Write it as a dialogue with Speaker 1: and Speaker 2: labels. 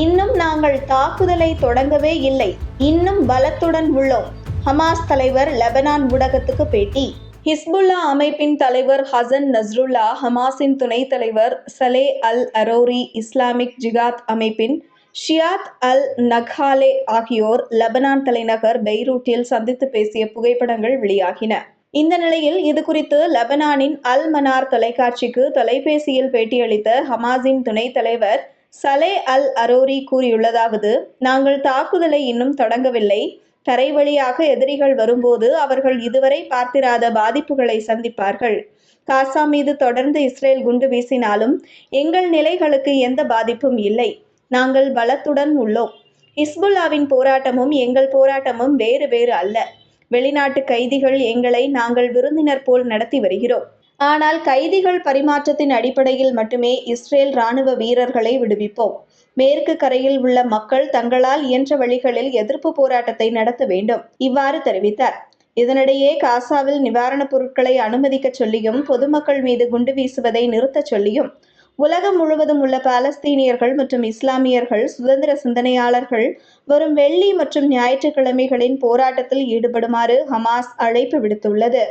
Speaker 1: இன்னும் நாங்கள் தாக்குதலை தொடங்கவே இல்லை. இன்னும் பலத்துடன் உள்ளோம். ஹமாஸ் தலைவர் லெபனான் ஊடகத்துக்கு பேட்டி. ஹிஸ்புல்லா அமைப்பின் தலைவர் ஹசன் நஸ்ருல்லா ஹமாஸின் துணைத் தலைவர் Saleh al Arouri Islamic Jihad அமைப்பின் ஷியாத் அல் நக்ஹாலே ஆகியோர் லெபனான் தலைநகர் பெய்ரூட்டில் சந்தித்து பேசிய புகைப்படங்கள் வெளியாகின. இந்த நிலையில் இது குறித்து லெபனானின் அல் மனார் தொலைக்காட்சிக்கு தொலைபேசியில் பேட்டியளித்த ஹமாஸின் துணைத் தலைவர் சலே அல் அரோரி கூறியுள்ளதாவது நாங்கள் தாக்குதலை இன்னும் தொடங்கவில்லை. தரை வழியாக எதிரிகள் வரும்போது அவர்கள் இதுவரை பார்த்திராத பாதிப்புகளை சந்திப்பார்கள். காசா மீது தொடர்ந்து இஸ்ரேல் குண்டு வீசினாலும் எங்கள் நிலைகளுக்கு எந்த பாதிப்பும் இல்லை. நாங்கள் பலத்துடன் உள்ளோம். இஸ்புல்லாவின் போராட்டமும் எங்கள் போராட்டமும் வேறு வேறு அல்ல. வெளிநாட்டு கைதிகள் எங்களை நாங்கள் விருந்தினர் போல் நடத்தி வருகிறோம். ஆனால் கைதிகள் பரிமாற்றத்தின் அடிப்படையில் மட்டுமே இஸ்ரேல் ராணுவ வீரர்களை விடுவிப்போம். மேற்கு கரையில் உள்ள மக்கள் தங்களால் இயன்ற வழிகளில் எதிர்ப்பு போராட்டத்தை நடத்த வேண்டும் இவ்வாறு தெரிவித்தார். இதனிடையே காசாவில் நிவாரணப் பொருட்களை அனுமதிக்க சொல்லியும் பொதுமக்கள் மீது குண்டு வீசுவதை நிறுத்தச் சொல்லியும் உலகம் முழுவதும் உள்ள பாலஸ்தீனியர்கள் மற்றும் இஸ்லாமியர்கள் சுதந்திர சிந்தனையாளர்கள் வரும் வெள்ளி மற்றும் ஞாயிற்றுக்கிழமைகளின் போராட்டத்தில் ஈடுபடுமாறு ஹமாஸ் அழைப்பு விடுத்துள்ளது.